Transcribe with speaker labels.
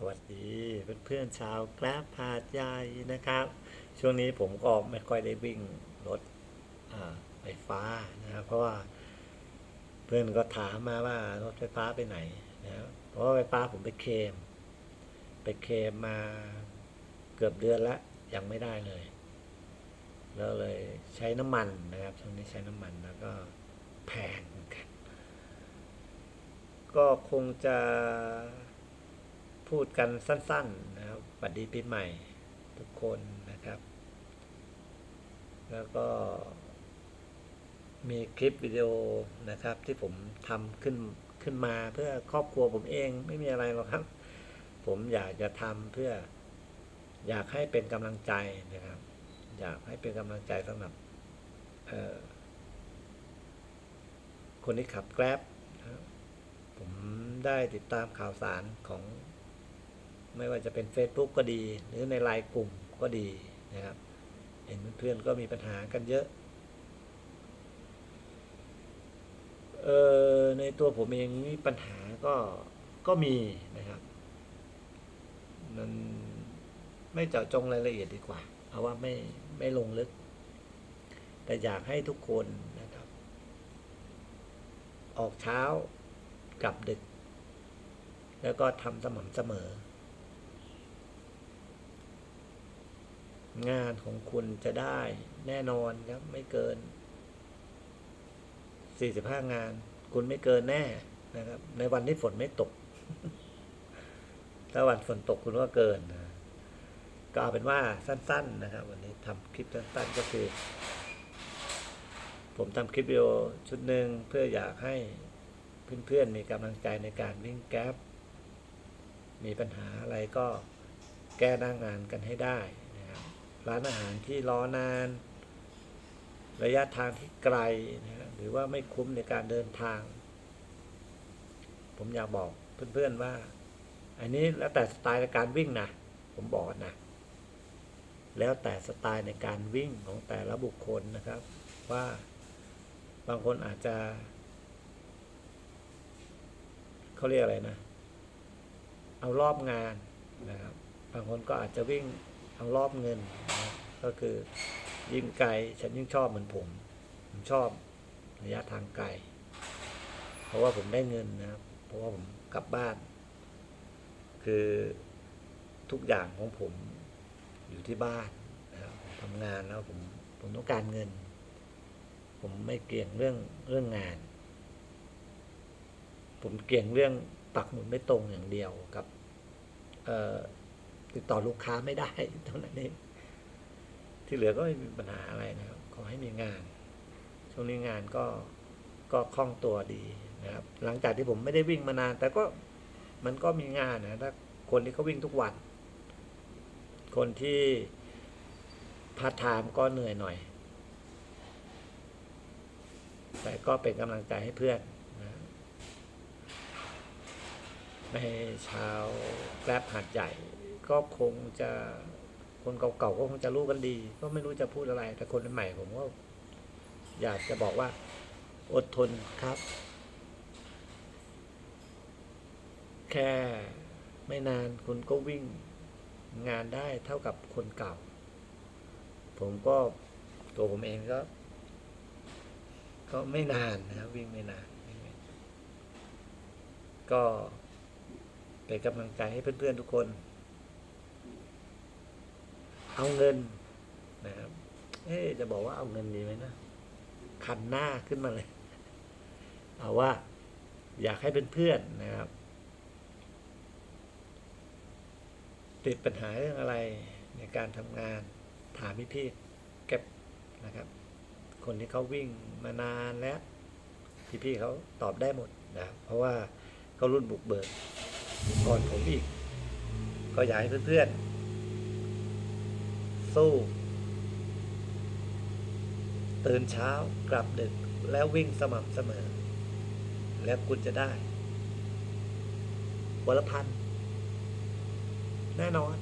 Speaker 1: สวัสดีเพื่อนๆชาวแกร็บพาดใหญ่นะครับ ช่วงนี้ผมก็ไม่ค่อยได้วิ่งรถไฟฟ้านะครับ เพราะว่าเพื่อนก็ถามมาว่ารถไฟฟ้าไปไหนนะครับเพราะไฟฟ้าผมไปเคม ไปเคมมาเกือบเดือนละยังไม่ได้เลย แล้วเลยใช้น้ำมันนะครับ ช่วงนี้ใช้น้ำมันแล้วก็แพงกันก็คงจะ พูดกันสั้น ๆ นะครับสวัสดีปีใหม่ทุกคนนะครับ แล้วก็มีคลิปวิดีโอนะครับที่ผมทำขึ้นขึ้นมาเพื่อครอบครัวผมเองไม่มีอะไรหรอกครับ ผมอยากจะทำเพื่ออยากให้เป็นกำลังใจนะครับ อยากให้เป็นกำลังใจสำหรับคนที่ขับแกร็บผมได้ติดตามข่าวสารของ ไม่ว่าจะเป็น Facebook ก็ดี หรือในไลน์กลุ่มก็ดีนะครับ เห็นเพื่อนๆก็มีปัญหากันเยอะเออในตัวผมเองมีปัญหาก็ก็มีนะครับ มันไม่เจาะจงรายละเอียดดีกว่า เอาว่าไม่ไม่ลงลึก แต่อยากให้ทุกคนนะครับ ออกเช้ากลับดึก แล้วก็ทำสม่ำเสมอ งานของคุณจะได้แน่นอนครับ ไม่เกิน 45 งาน คุณไม่เกินแน่นะครับ ในวันที่ฝนไม่ตก ถ้าวันฝนตกคุณก็เกินนะก็เอาเป็นว่าสั้น ๆ นะครับ วันนี้ทำคลิปสั้น ๆ ก็คือ ผมทำคลิปวิดีโอชุดหนึ่งเพื่ออยากให้เพื่อน ๆ มีกำลังใจในการวิ่งแก๊ปมีปัญหาอะไรก็แก้หน้างานกันให้ได้ ร้านอาหารที่รอนาน ระยะทางที่ไกลนะหรือว่าไม่คุ้มในการเดินทาง ผมอยากบอกเพื่อนๆว่า อันนี้แล้วแต่สไตล์ในการวิ่งนะ ผมบอกนะ แล้วแต่สไตล์ในการวิ่งของแต่ละบุคคลนะครับ ว่าบางคนอาจจะเขาเรียกอะไรนะ เอารอบงานนะครับ บางคนก็อาจจะวิ่งเอารอบเงิน ก็คือยิ่งไกลฉันยิ่งชอบเหมือนผม ผมชอบระยะทางไกล เพราะว่าผมได้เงินนะครับ เพราะว่าผมกลับบ้าน คือทุกอย่างของผมอยู่ที่บ้านนะครับทำงานแล้วผมผมต้องการเงิน ผมไม่เกี่ยงเรื่องเรื่องงาน ผมเกี่ยงเรื่องปักหมุดไม่ตรงอย่างเดียวกับติดต่อลูกค้าไม่ได้เท่านั้นเอง ที่เหลือก็ไม่มีปัญหาอะไรนะครับ ขอให้มีงาน ช่วงนี้งานก็ก็คล่องตัวดีนะครับ หลังจากที่ผมไม่ได้วิ่งมานาน แต่ก็มันก็มีงานนะถ้าคนที่เขาวิ่งทุกวัน คนที่พาร์ทไทม์ก็เหนื่อยหน่อย แต่ก็เป็นกำลังใจให้เพื่อนนะในชาวแกรบหาดใหญ่ก็คงจะ คนเก่าๆก็คงจะรู้กันดี ก็ไม่รู้จะพูดอะไร แต่คนใหม่ผมก็อยากจะบอกว่า อดทนครับ แค่ไม่นานคุณก็วิ่งงานได้เท่ากับคนเก่า ผมก็ตัวผมเองก็ ก็ไม่นานนะวิ่งไม่นานวิ่งไม่นานก็เป็นกำลังใจให้เพื่อนๆทุกคน เอาเงินนะครับเอ๊จะบอกว่าเอาเงินดีไหมนะคันหน้าขึ้นมาเลย เอาว่า อยากให้เป็นเพื่อนนะครับ ติดปัญหาเรื่องอะไรในการทำงานถามพี่พี่ๆเก็บนะครับ คนที่เขาวิ่งมานานแล้วพี่ๆเขาตอบได้หมดนะเพราะว่าเขารุ่นบุกเบิกก่อนผมอีก ก็อยากให้เพื่อนๆ สู้ ตื่นเช้ากลับดึกแล้ววิ่งสม่ำเสมอ แล้วคุณจะได้วันละพัน แน่นอน